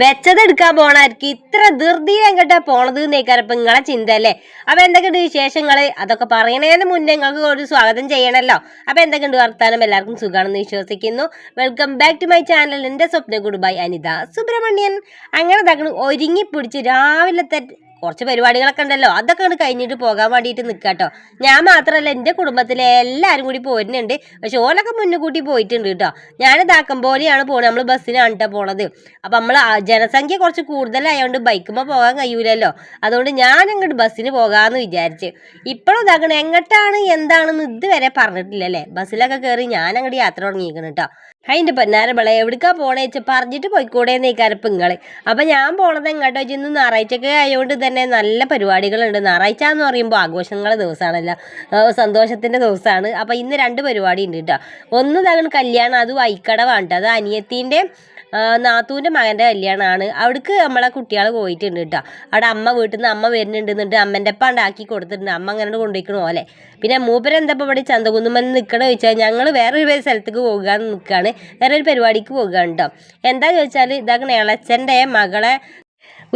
വെച്ചത് എടുക്കാൻ പോണായിരിക്കും. ഇത്ര ധൃതി എങ്ങോട്ടാ പോണത് എന്നേക്കാരപ്പം നിങ്ങളെ ചിന്ത അല്ലേ? അപ്പൊ എന്തൊക്കെയുണ്ട് വിശേഷങ്ങൾ? അതൊക്കെ പറയണതിന് മുന്നേ നിങ്ങൾക്ക് ഒരു സ്വാഗതം ചെയ്യണല്ലോ. അപ്പൊ എന്തൊക്കെയുണ്ട് വർത്താനം? എല്ലാവർക്കും സുഖമാണെന്ന് വിശ്വസിക്കുന്നു. Welcome back to my channel എന്റെ സ്വപ്ന ഗുഡ് ബൈ അനിത സുബ്രഹ്മണ്യൻ. അങ്ങനെ ഒരുങ്ങി പിടിച്ച് രാവിലത്തെ കുറച്ച് പരിപാടികളൊക്കെ ഉണ്ടല്ലോ. അതൊക്കെ അങ്ങട് കഴിഞ്ഞിട്ട് പോകാൻ വേണ്ടിയിട്ട് നിൽക്കാട്ടോ ഞാൻ മാത്രമല്ല എന്റെ കുടുംബത്തിലെ എല്ലാവരും കൂടി പോരുന്നുണ്ട്. പക്ഷെ ഓലൊക്കെ മുന്നേ കൂട്ടി പോയിട്ടുണ്ട് കേട്ടോ. ഞാൻ ഇതാക്കം പോലെയാണ് പോണത്. നമ്മൾ ബസ്സിനാണ് കേട്ടോ പോണത്. അപ്പം നമ്മൾ ജനസംഖ്യ കുറച്ച് കൂടുതലായതുകൊണ്ട് ബൈക്കുമ്പോൾ പോകാൻ കഴിയൂലല്ലോ. അതുകൊണ്ട് ഞാൻ അങ്ങോട്ട് ബസ്സിന് പോകാമെന്ന് വിചാരിച്ച്. ഇപ്പോഴും ഇതാക്കണം എങ്ങോട്ടാണ് എന്താണെന്ന് ഇതുവരെ പറഞ്ഞിട്ടില്ലല്ലേ. ബസ്സിലൊക്കെ കയറി ഞാൻ അങ്ങോട്ട് യാത്ര തുടങ്ങിയിരിക്കണം കേട്ടോ അതിന്റെ പൊന്നാരമ്പളെ എവിടേക്കാ പോണേ വെച്ചാൽ പറഞ്ഞിട്ട് പോയിക്കൂടെ നീ ഇങ്ങൾ അപ്പം ഞാൻ പോണത് എങ്ങോട്ടോ വെച്ച് ഞായറാഴ്ചയൊക്കെ ആയതുകൊണ്ട് തന്നെ നല്ല പരിപാടികളുണ്ട്. ഞായറാഴ്ച എന്ന് പറയുമ്പോൾ ആഘോഷങ്ങളുടെ ദിവസമാണല്ലോ സന്തോഷത്തിന്റെ ദിവസമാണ് അപ്പം ഇന്ന് രണ്ട് പരിപാടി ഉണ്ട് കേട്ടോ ഒന്ന് തകണ് കല്യാണം അത് വൈക്കടവാണ് കേട്ടോ അത് അനിയത്തിന്റെ നാത്തൂന്റെ മകന്റെ കല്യാണമാണ് അവിടേക്ക് നമ്മളെ കുട്ടികൾ പോയിട്ടുണ്ട് കേട്ടോ. അവിടെ അമ്മ വീട്ടിൽ നിന്ന് അമ്മ വരുന്നുണ്ട് എന്നിട്ട് അമ്മന്റെ അപ്പം ഉണ്ടാക്കി കൊടുത്തിട്ടുണ്ട്. അമ്മ അങ്ങനെ കൊണ്ടുപോയിക്കണ പോലെ പിന്നെ മൂപ്പര് എന്താ ഇപ്പോൾ ഇവിടെ ചന്തകുന്നുമ്മൽ നിൽക്കണമെന്ന് ചോദിച്ചാൽ ഞങ്ങൾ വേറൊരു സ്ഥലത്തേക്ക് പോകാൻ നിൽക്കുകയാണ് വേറെ ഒരു പരിപാടിക്ക് പോകുകയാണ് കേട്ടോ. എന്താ ചോദിച്ചാൽ ഇതാക്കണ ഇളച്ചന്റെ മകളെ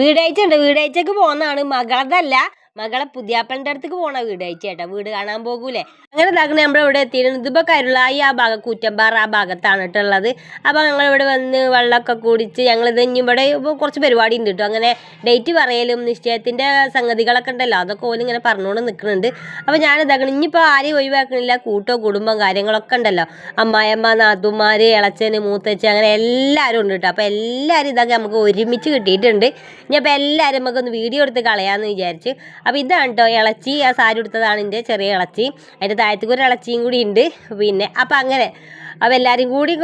വീടാഴ്ച ഉണ്ട് വീടാഴ്ചക്ക് പോകുന്നതാണ് മകളതല്ല. മകളെ പുതിയാപ്പന്റെ അടുത്തേക്ക് പോണ വീട് ചേട്ടാ. വീട് കാണാൻ പോകൂലേ. അങ്ങനെ ഇതാക്കണ നമ്മൾ ഇവിടെ എത്തിയിരുന്നു. ഇതിപ്പോൾ കരുളായി ആ ഭാഗം കൂറ്റമ്പാറ ആ ഭാഗത്താണ് കേട്ടുള്ളത് അപ്പൊ അപ്പോൾ ഞങ്ങൾ ഇവിടെ വന്ന് വെള്ളമൊക്കെ കുടിച്ച് ഞങ്ങൾ ഇത് ഇനി ഇവിടെ കുറച്ച് പരിപാടി ഉണ്ട് കേട്ടോ. അങ്ങനെ ഡേറ്റ് പറയലും നിശ്ചയത്തിന്റെ സംഗതികളൊക്കെ ഉണ്ടല്ലോ. അതൊക്കെ ഓൽ ഇങ്ങനെ പറഞ്ഞുകൊണ്ട് നിൽക്കുന്നുണ്ട് അപ്പോൾ ഞാൻ ഇതാക്കണം ഇനിയിപ്പോൾ ആരെയും ഒഴിവാക്കണില്ല. കൂട്ടോ കുടുംബം കാര്യങ്ങളൊക്കെ ഉണ്ടല്ലോ. അമ്മായിയമ്മ നാത്തുമാർ ഇളച്ചന് മൂത്തച്ഛൻ അങ്ങനെ എല്ലാവരും ഉണ്ട് കേട്ടോ. അപ്പോൾ എല്ലാവരും ഇതൊക്കെ നമുക്ക് ഒരുമിച്ച് കിട്ടിയിട്ടുണ്ട്. ഇനി അപ്പോൾ എല്ലാവരും നമുക്കൊന്ന് വീഡിയോ എടുത്ത് കളയാമെന്ന് വിചാരിച്ച് അപ്പോൾ ഇതാണ് കേട്ടോ ഇളച്ചി. ആ സാരി എടുത്തതാണ് എന്റെ ചെറിയ ഇളച്ചി. അതിന്റെ താഴത്തേക്ക് ഒരു ഇളച്ചിയും കൂടി ഉണ്ട് പിന്നെ അപ്പോൾ അങ്ങനെ അപ്പോൾ എല്ലാവരും കൂടി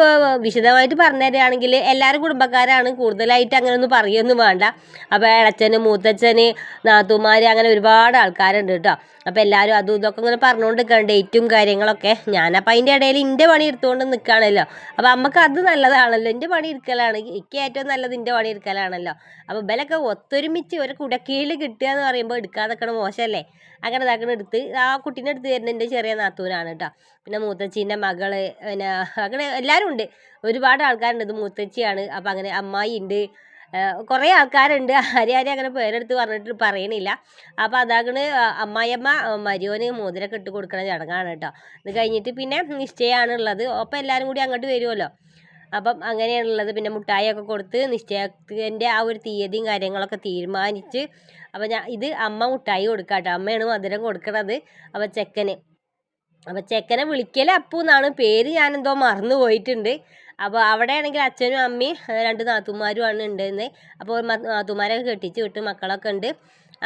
വിശദമായിട്ട് പറഞ്ഞു തരികയാണെങ്കിൽ എല്ലാവരും കുടുംബക്കാരാണ് കൂടുതലായിട്ട് അങ്ങനെ ഒന്നും പറയൊന്നും വേണ്ട. അപ്പോൾ ഇളച്ചന് മൂത്തച്ഛന് നാത്തുമാർ അങ്ങനെ ഒരുപാട് ആൾക്കാരുണ്ട് കേട്ടോ അപ്പോൾ എല്ലാവരും അതും ഇതൊക്കെ ഇങ്ങനെ പറഞ്ഞുകൊണ്ട് നിൽക്കണം ഡേറ്റും കാര്യങ്ങളൊക്കെ. ഞാനപ്പോൾ അതിന്റെ ഇടയിൽ എന്റെ പണി എടുത്തുകൊണ്ട് നിൽക്കുകയാണല്ലോ അപ്പോൾ അമ്മയ്ക്ക് അത് നല്ലതാണല്ലോ. എന്റെ പണി എടുക്കലാണ്. എനിക്ക് ഏറ്റവും നല്ലത് എന്റെ പണി എടുക്കലാണല്ലോ. അപ്പോൾ ഇവലൊക്കെ ഒത്തൊരുമിച്ച് ഒരു കുടക്കീഴിൽ കിട്ടുക എന്ന് പറയുമ്പോൾ എടുക്കാതൊക്കെ മോശമല്ലേ? അങ്ങനെ ഇതാക്കണെടുത്ത് ആ കുട്ടീനെ എടുത്ത് തരുന്ന എന്റെ ചെറിയ നാത്തൂനാണ് കേട്ടോ പിന്നെ മൂത്തച്ചീന്റെ മകൾ പിന്നെ അങ്ങനെ എല്ലാവരും ഉണ്ട്. ഒരുപാട് ആൾക്കാരുണ്ട്. ഇത് മൂത്തച്ചിയാണ്. അപ്പം അങ്ങനെ അമ്മായി ഉണ്ട്. കുറേ ആൾക്കാരുണ്ട്. ആരെ ആരെ അങ്ങനെ പേരെടുത്ത് പറഞ്ഞിട്ട് പറയണില്ല. അപ്പം അതാകണ് അമ്മായിയമ്മ മരിയോന് മോതിരൊക്കെ ഇട്ട് കൊടുക്കണ ചടങ്ങാണ് കേട്ടോ. ഇത് കഴിഞ്ഞിട്ട് പിന്നെ നിശ്ചയമാണ് ഉള്ളത് അപ്പോൾ എല്ലാവരും കൂടി അങ്ങോട്ട് വരുമല്ലോ അപ്പം അങ്ങനെയാണുള്ളത്. പിന്നെ മുട്ടായൊക്കെ കൊടുത്ത് നിശ്ചയത്തിന്റെ ആ ഒരു തീയതിയും കാര്യങ്ങളൊക്കെ തീരുമാനിച്ച് അപ്പം ഞാൻ ഇത് അമ്മ മുട്ടായി കൊടുക്കാം കേട്ടോ അമ്മയാണ് മധുരം കൊടുക്കണത്. അപ്പം ചെക്കന്. അപ്പോൾ ചെക്കനെ വിളിക്കൽ അപ്പു എന്നാണ് പേര് ഞാൻ എന്തോ മറന്നു പോയിട്ടുണ്ട്. അപ്പോൾ അവിടെയാണെങ്കിൽ അച്ഛനും അമ്മയും രണ്ട് നാത്തുമാരുമാണ് ഉണ്ടെന്ന്. അപ്പോൾ നാത്തുമാരൊക്കെ കെട്ടിച്ച് വിട്ട് മക്കളൊക്കെ ഉണ്ട്.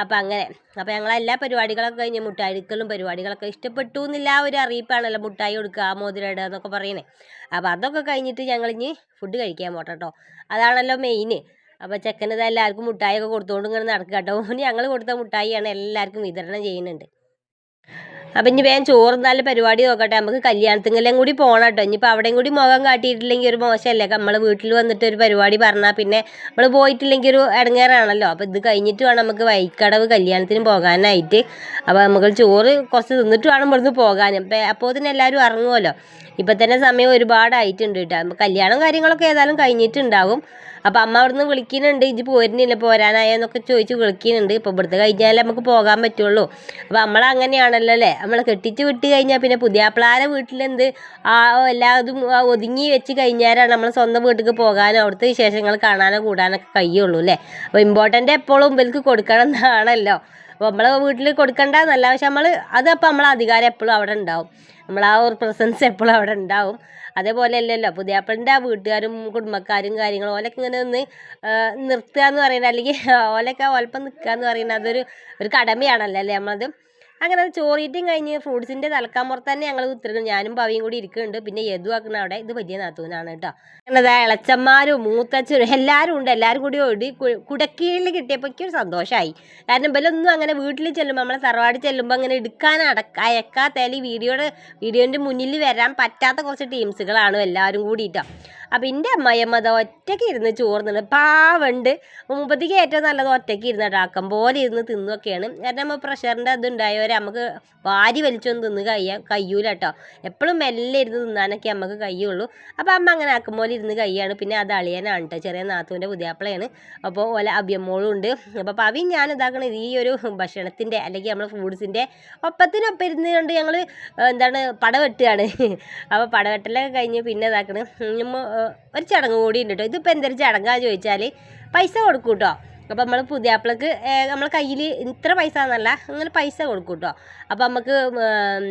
അപ്പോൾ അങ്ങനെ അപ്പോൾ ഞങ്ങൾ എല്ലാ പരിപാടികളൊക്കെ കഴിഞ്ഞ് മുട്ടായിക്കലും പരിപാടികളൊക്കെ ഇഷ്ടപ്പെട്ടു എന്നില്ല ഒരു അറിയിപ്പാണല്ലോ മുട്ടായി കൊടുക്കുക ഇടുക എന്നൊക്കെ പറയണേ അപ്പോൾ അതൊക്കെ കഴിഞ്ഞിട്ട് ഞങ്ങൾ ഇനി ഫുഡ് കഴിക്കാൻ പോട്ടെ കേട്ടോ. അതാണല്ലോ മെയിന് അപ്പോൾ ചെക്കന് ഇത് എല്ലാവർക്കും മുട്ടായിയൊക്കെ കൊടുത്തുകൊണ്ട് ഇങ്ങനെ നടക്കുക കേട്ടോ. ഞങ്ങൾ കൊടുത്ത മുട്ടായിയാണ് എല്ലാവർക്കും വിതരണം ചെയ്യുന്നുണ്ട്. അപ്പം ഇനി വേഗം ചോറുന്നാലും പരിപാടി നോക്കട്ടെ. നമുക്ക് കല്യാണത്തിനെല്ലാം കൂടി പോകണം കേട്ടോ ഇനിയിപ്പോൾ അവിടെയും കൂടി മുഖം കാട്ടിയിട്ടില്ലെങ്കിൽ ഒരു മോശമല്ലേ? നമ്മൾ വീട്ടിൽ വന്നിട്ട് ഒരു പരിപാടി പറഞ്ഞാൽ പിന്നെ നമ്മൾ പോയിട്ടില്ലെങ്കിൽ ഒരു ഇടങ്ങേറാണല്ലോ അപ്പോൾ ഇത് കഴിഞ്ഞിട്ട് വേണം നമുക്ക് വൈക്കടവ് കല്യാണത്തിന് പോകാനായിട്ട്. അപ്പോൾ നമുക്ക് ചോറ് കുറച്ച് തിന്നിട്ട് വേണം ഇവിടുന്ന് അപ്പം അപ്പോൾ തന്നെ എല്ലാവരും ഇറങ്ങുമല്ലോ ഇപ്പം തന്നെ സമയം ഒരുപാടായിട്ടുണ്ട് കേട്ടോ കല്യാണം കാര്യങ്ങളൊക്കെ ഏതായാലും കഴിഞ്ഞിട്ടുണ്ടാവും അപ്പോൾ അമ്മ അവിടുന്ന് വിളിക്കുന്നുണ്ട് ഇജ്ജ് പോരുന്നില്ല പോരാനായെന്നൊക്കെ ചോദിച്ച് വിളിക്കുന്നുണ്ട്. ഇപ്പോൾ ഇവിടുത്തെ കഴിഞ്ഞാലേ നമുക്ക് പോകാൻ പറ്റുള്ളൂ. അപ്പോൾ നമ്മൾ അങ്ങനെയാണല്ലോ അല്ലേ? നമ്മൾ കെട്ടിച്ച് വിട്ട് കഴിഞ്ഞാൽ പിന്നെ പുതിയാപ്പിളാരെ വീട്ടിലെന്ത്? ആ എല്ലാതും ഒതുങ്ങി വെച്ച് കഴിഞ്ഞാലാണ് നമ്മൾ സ്വന്തം വീട്ടിലേക്ക് പോകാനോ അവിടുത്തെ വിശേഷങ്ങൾ കാണാനോ കൂടാനൊക്കെ കഴിയുള്ളൂ അല്ലേ? അപ്പോൾ ഇമ്പോർട്ടന്റ് എപ്പോഴും ഇവർക്ക് കൊടുക്കണം എന്നാണല്ലോ. അപ്പോൾ നമ്മളെ വീട്ടിൽ കൊടുക്കണ്ട എന്നല്ല. പക്ഷെ നമ്മൾ അപ്പോൾ നമ്മളെ അധികാരം എപ്പോഴും അവിടെ ഉണ്ടാവും. നമ്മൾ ആ ഒരു പ്രസൻസ് എപ്പോഴും അവിടെ ഉണ്ടാവും. അതേപോലെ അല്ലല്ലോ പുതിയാപ്പിളിന്റെ ആ വീട്ടുകാരും കുടുംബക്കാരും കാര്യങ്ങളും ഓലൊക്കെ ഇങ്ങനെ ഒന്ന് നിർത്തുക എന്ന് പറയുന്നത് അല്ലെങ്കിൽ ഓലൊക്കെ ഓലപ്പം നിൽക്കുക എന്ന് പറയുന്നത് അതൊരു ഒരു കടമയാണല്ലോ അല്ലേ നമ്മളത്? അങ്ങനെ അത് ചോറിയിട്ടും കഴിഞ്ഞ് ഫ്രൂട്ട്സിന്റെ തലക്കാമ്പുറത്ത് തന്നെ ഞങ്ങൾ ഉത്തരുന്നു ഞാനും പവിയും കൂടി ഇരിക്കുന്നുണ്ട്. പിന്നെ യദു ആക്കുന്ന അവിടെ ഇത് വലിയ നാത്തൂനാണ് കേട്ടോ. അങ്ങനെ ഇളച്ചന്മാരും മൂത്തച്ഛനും എല്ലാവരും ഉണ്ട്. എല്ലാവരും കൂടി ഓടി കുടക്കീഴിൽ കിട്ടിയപ്പോഴേക്കും ഒരു സന്തോഷമായി കാരണം ഇവലൊന്നും അങ്ങനെ വീട്ടിൽ ചെല്ലുമ്പോൾ നമ്മളെ തറവാട് ചെല്ലുമ്പോൾ അങ്ങനെ എടുക്കാൻ അടക്ക അയക്കാത്ത അല്ലെങ്കിൽ വീഡിയോയുടെ വീഡിയോന്റെ മുന്നിൽ വരാൻ പറ്റാത്ത കുറച്ച് ടീംസുകളാണ് എല്ലാവരും കൂടിയിട്ടോ അപ്പം എന്റെ അമ്മായിയമ്മ അത് ഒറ്റയ്ക്ക് ഇരുന്ന് ചോറുന്നുണ്ട്. പാവുണ്ട് മുമ്പത്തേക്ക് ഏറ്റവും നല്ലത് ഒറ്റയ്ക്ക് ഇരുന്ന് ആക്കം പോലെ ഇരുന്ന് തിന്നൊക്കെയാണ്. കാരണം നമ്മൾ പ്രഷറിന്റെ അത് ഉണ്ടായവരെ നമുക്ക് വാരി വലിച്ചൊന്നും തിന്ന് കഴിയാൻ കഴിയൂല കേട്ടോ എപ്പോഴും മെല്ലെ ഇരുന്ന് തിന്നാനൊക്കെ നമുക്ക് കഴിയുള്ളൂ. അപ്പോൾ അമ്മ അങ്ങനെ ആക്കും പോലെ ഇരുന്ന് കഴിയാണ്. പിന്നെ അത് അളിയനാണ് കേട്ടോ ചെറിയ നാത്തൂന്റെ പുതിയാപ്പിളയാണ് അപ്പോൾ ഓല അഭിയമ്മോളും ഉണ്ട്. അപ്പോൾ പവി ഞാൻ ഇതാക്കണത് ഈ ഒരു ഭക്ഷണത്തിന്റെ അല്ലെങ്കിൽ നമ്മൾ ഫ്രൂട്ട്സിന്റെ ഒപ്പത്തിനൊപ്പം ഇരുന്ന് കൊണ്ട് ഞങ്ങൾ എന്താണ് പടവെട്ടുകയാണ്. അപ്പോൾ പടവെട്ടലൊക്കെ കഴിഞ്ഞ് പിന്നെ ഇതാക്കണ്. ഉം, ഏർ, ഒരു ചടങ്ങ് കൂടി ഉണ്ട് കേട്ടോ ഇതിപ്പോൾ എന്തൊരു ചടങ്ങാന്ന് ചോദിച്ചാൽ പൈസ കൊടുക്കും കേട്ടോ അപ്പോൾ നമ്മൾ പുതിയാപ്പിളക്ക് നമ്മളെ കയ്യിൽ ഇത്ര പൈസ എന്നല്ല അങ്ങനെ പൈസ കൊടുക്കും കേട്ടോ അപ്പോൾ നമുക്ക്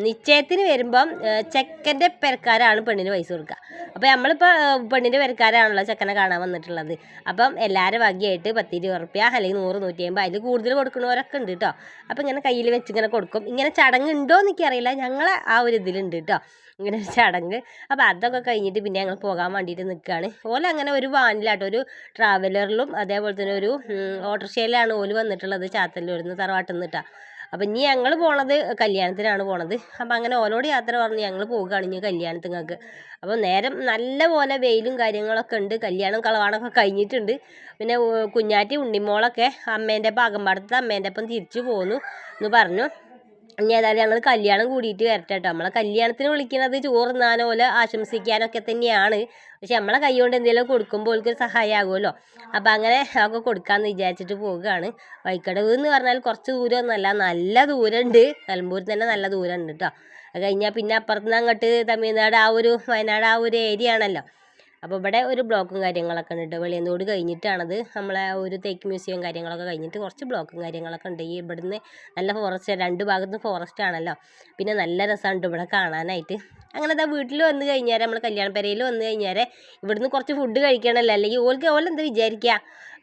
നിശ്ചയത്തിന് വരുമ്പം ചെക്കന്റെ പെരക്കാരാണ് പെണ്ണിന് പൈസ കൊടുക്കുക അപ്പോൾ നമ്മളിപ്പോൾ പെണ്ണിന്റെ പെരക്കാരാണല്ലോ ചെക്കനെ കാണാൻ വന്നിട്ടുള്ളത്. അപ്പം എല്ലാവരും വകയായിട്ട് പത്തിരുപത് റുപ്യ അല്ലെങ്കിൽ നൂറ് നൂറ്റി അമ്പത് അതിൽ കൂടുതൽ കൊടുക്കുന്നവരൊക്കെ ഉണ്ട് കേട്ടോ അപ്പോൾ ഇങ്ങനെ കയ്യിൽ വെച്ച് ഇങ്ങനെ കൊടുക്കും. ഇങ്ങനെ ചടങ്ങ് ഉണ്ടോ എനിക്കറിയില്ല. ഞങ്ങളെ ആ ഒരു ഇതിലുണ്ട് കേട്ടോ ഇങ്ങനെ ഒരു ചടങ്ങ്. അപ്പോൾ അതൊക്കെ കഴിഞ്ഞിട്ട് പിന്നെ ഞങ്ങൾ പോകാൻ വേണ്ടിയിട്ട് നിൽക്കുകയാണ് ഓല അങ്ങനെ ഒരു വാനിലാട്ടോ. ഒരു ട്രാവലറിലും അതേപോലെ തന്നെ ഒരു ഓട്ടോറിക്ഷയിലാണ് ഓൽ വന്നിട്ടുള്ളത് ചാത്തല്ലൂരിൽ നിന്ന് തറവാട്ടിൽ നിന്നിട്ടാ അപ്പം ഇനി ഞങ്ങൾ പോണത് കല്യാണത്തിനാണ് പോണത്. അപ്പം അങ്ങനെ ഓലോട് യാത്ര പറഞ്ഞ് ഞങ്ങൾ പോവുകയാണ് ഇനി കല്യാണത്തിങ്ങൾക്ക് അപ്പോൾ നേരം നല്ല പോലെ വെയിലും കാര്യങ്ങളൊക്കെ ഉണ്ട്. കല്യാണം കളവാണൊക്കെ കഴിഞ്ഞിട്ടുണ്ട്. പിന്നെ കുഞ്ഞാറ്റി ഉണ്ണിമോളൊക്കെ അമ്മേന്റെ ഒപ്പം അകമ്പാടത്തെ അമ്മേന്റെ ഒപ്പം തിരിച്ചു പോന്നു എന്ന് പറഞ്ഞു. ഇനി ഏതായാലും ഞങ്ങൾ കല്യാണം കൂടിയിട്ട് വരട്ടെ കേട്ടോ നമ്മളെ കല്യാണത്തിന് വിളിക്കുന്നത് ചോറ് തിന്നാനോ പോലെ ആശംസിക്കാനൊക്കെ തന്നെയാണ്. പക്ഷെ നമ്മളെ കൈ കൊണ്ട് എന്തെങ്കിലും കൊടുക്കുമ്പോൾ ഓൾക്കൊരു സഹായമാകുമല്ലോ അപ്പം അങ്ങനെ ഒക്കെ കൊടുക്കാമെന്ന് വിചാരിച്ചിട്ട് പോവുകയാണ്. വൈക്കടവ് എന്ന് പറഞ്ഞാൽ കുറച്ച് ദൂരമൊന്നുമല്ല നല്ല ദൂരമുണ്ട് നിലമ്പൂരിൽ തന്നെ നല്ല ദൂരമുണ്ട് കേട്ടോ അത് കഴിഞ്ഞാൽ പിന്നെ അപ്പുറത്തുനിന്ന് അങ്ങോട്ട് തമിഴ്നാട് ആ ഒരു വയനാട് ആ ഒരു ഏരിയ ആണല്ലോ. അപ്പോൾ ഇവിടെ ഒരു ബ്ലോക്കും കാര്യങ്ങളൊക്കെ ഉണ്ട്. കേട്ടോ വെളിയന്തോട് കഴിഞ്ഞിട്ടാണത്. നമ്മളെ ഒരു തേക്ക് മ്യൂസിയം കാര്യങ്ങളൊക്കെ കഴിഞ്ഞിട്ട് കുറച്ച് ബ്ലോക്കും കാര്യങ്ങളൊക്കെ ഉണ്ട്. ഈ ഇവിടുന്ന് നല്ല ഫോറസ്റ്റ് രണ്ട് ഭാഗത്തും ഫോറസ്റ്റ് ആണല്ലോ. പിന്നെ നല്ല രസമുണ്ട് ഇവിടെ കാണാനായിട്ട്. അങ്ങനെ അതാ വീട്ടിൽ വന്ന് കഴിഞ്ഞാൽ നമ്മൾ കല്യാണ പെരയിൽ വന്ന് കഴിഞ്ഞാൽ ഇവിടുന്ന് കുറച്ച് ഫുഡ് കഴിക്കണമല്ലോ അല്ലെങ്കിൽ ഓൾക്ക് ഓലെന്താ വിചാരിക്കുക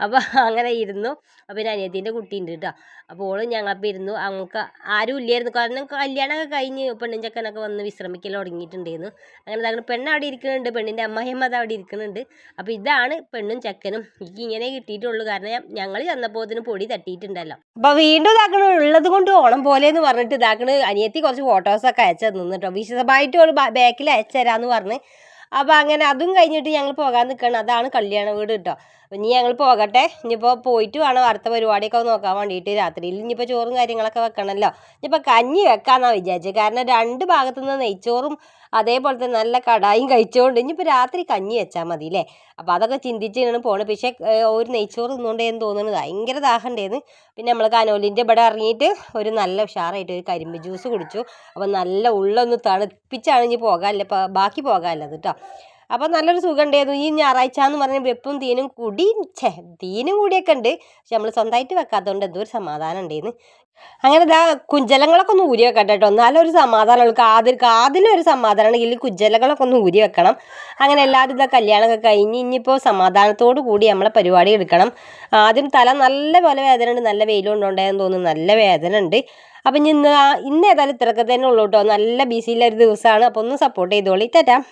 അപ്പോൾ അങ്ങനെ ഇരുന്നു. അപ്പോൾ പിന്നെ അനിയത്തിന്റെ കുട്ടി ഉണ്ട് കേട്ടോ അപ്പോൾ ഓൾ ഞങ്ങളപ്പോൾ ഇരുന്നു. അങ്ങക്ക് ആരും ഇല്ലായിരുന്നു. കാരണം കല്യാണമൊക്കെ കഴിഞ്ഞ് പെണ്ണും ചെക്കനൊക്കെ വന്ന് വിശ്രമിക്കൽ തുടങ്ങിയിട്ടുണ്ടായിരുന്നു. അങ്ങനെ അങ്ങനെ പെണ്ണ് അവിടെ ഇരിക്കുന്നുണ്ട്. പെണ്ണിന്റെ അമ്മയമ്മ അത് അവിടെ ഇരിക്കുന്നുണ്ട്. അപ്പോൾ ഇതാണ് പെണ്ണും ചെക്കനും. എനിക്ക് ഇങ്ങനെ കിട്ടിയിട്ടുള്ളൂ. കാരണം ഞങ്ങൾ ചെന്നപ്പോൾ ഇതിന് പൊടി തട്ടിയിട്ടുണ്ടല്ലോ. അപ്പോൾ വീണ്ടും ഇതാക്കണ ഉള്ളത് കൊണ്ട് ഓണം പോലെ എന്ന് പറഞ്ഞിട്ട് ഇതാക്കണ അനിയത്തി കുറച്ച് ഫോട്ടോസൊക്കെ അയച്ചു തന്നു കേട്ടോ വിശദമായിട്ട് ഓൾ ബാക്കിൽ അയച്ചു തരാമെന്ന് പറഞ്ഞ്. അപ്പോൾ അങ്ങനെ അതും കഴിഞ്ഞിട്ട് ഞങ്ങൾ പോകാൻ നിൽക്കണം അതാണ് കല്യാണ വീട് കേട്ടോ അപ്പം ഇനി ഞങ്ങൾ പോകട്ടെ. ഇനിയിപ്പോൾ പോയിട്ട് വേണം അടുത്ത പരിപാടിയൊക്കെ നോക്കാൻ വേണ്ടിയിട്ട്. രാത്രിയിൽ ഇനിയിപ്പോൾ ചോറും കാര്യങ്ങളൊക്കെ വെക്കണമല്ലോ ഇനിയിപ്പോൾ കഞ്ഞി വെക്കാമെന്നാണ് വിചാരിച്ചത് കാരണം രണ്ട് ഭാഗത്തു നിന്ന് നെയ്ച്ചോറും അതേപോലെ തന്നെ നല്ല കടായും കഴിച്ചുകൊണ്ട് ഇനിയിപ്പോൾ രാത്രി കഞ്ഞി വെച്ചാൽ മതി അല്ലേ അപ്പോൾ അതൊക്കെ ചിന്തിച്ചാണ് പോണത്. പക്ഷേ ഒരു നെയ്ച്ചോറ് തിന്നുകൊണ്ടേന്ന് തോന്നുന്നത് ഭയങ്കര ദാഹമുണ്ടായിരുന്നു പിന്നെ നമ്മൾ കനോലിന്റെ ഇവിടെ ഇറങ്ങിയിട്ട് ഒരു നല്ല ഉഷാറായിട്ട് ഒരു കരിമ്പ് ജ്യൂസ് കുടിച്ചു. അപ്പോൾ നല്ല ഉള്ളൊന്ന് തണുപ്പിച്ചാണ് ഇനി പോകാമല്ലേ ബാക്കി പോകാനല്ലത് കേട്ടോ അപ്പോൾ നല്ലൊരു സുഖം ഉണ്ടായിരുന്നു ഈ ഞായറാഴ്ച എന്ന് പറഞ്ഞ വെപ്പും തീനും കൂടി ഛേ തീനും കൂടിയൊക്കെ ഉണ്ട്. പക്ഷെ നമ്മൾ സ്വന്തമായിട്ട് വെക്കാത്തതുകൊണ്ട് എന്തോ ഒരു സമാധാനം ഉണ്ടായിരുന്നു. അങ്ങനെ ഇതാ കുഞ്ചലങ്ങളൊക്കെ ഒന്ന് ഊരി വെക്കട്ടെ കേട്ടോ. എന്നാലും ഒരു സമാധാനമുള്ളൂ കാതിൽ കാതിലൊരു ഇതിൽ കുഞ്ചലങ്ങളൊക്കെ ഒന്ന് ഊരി വെക്കണം. അങ്ങനെ എല്ലാവരും ഇതാ കല്യാണമൊക്കെ കഴിഞ്ഞ് ഇനിയിപ്പോൾ സമാധാനത്തോടു കൂടി നമ്മളെ പരിപാടി എടുക്കണം. ആദ്യം തല നല്ല പോലെ വേദന ഉണ്ട്. നല്ല വെയിലുണ്ടോണ്ടെന്ന് തോന്നുന്നു. നല്ല വേദന ഉണ്ട്. അപ്പം ഇന്ന് ഇന്ന് ഏതായാലും ഇത്രയൊക്കെ തന്നെ ഉള്ളൂ കേട്ടോ. നല്ല ബിസിയിലൊരു ദിവസമാണ്. അപ്പോൾ ഒന്ന് സപ്പോർട്ട് ചെയ്തോളി. തെറ്റാം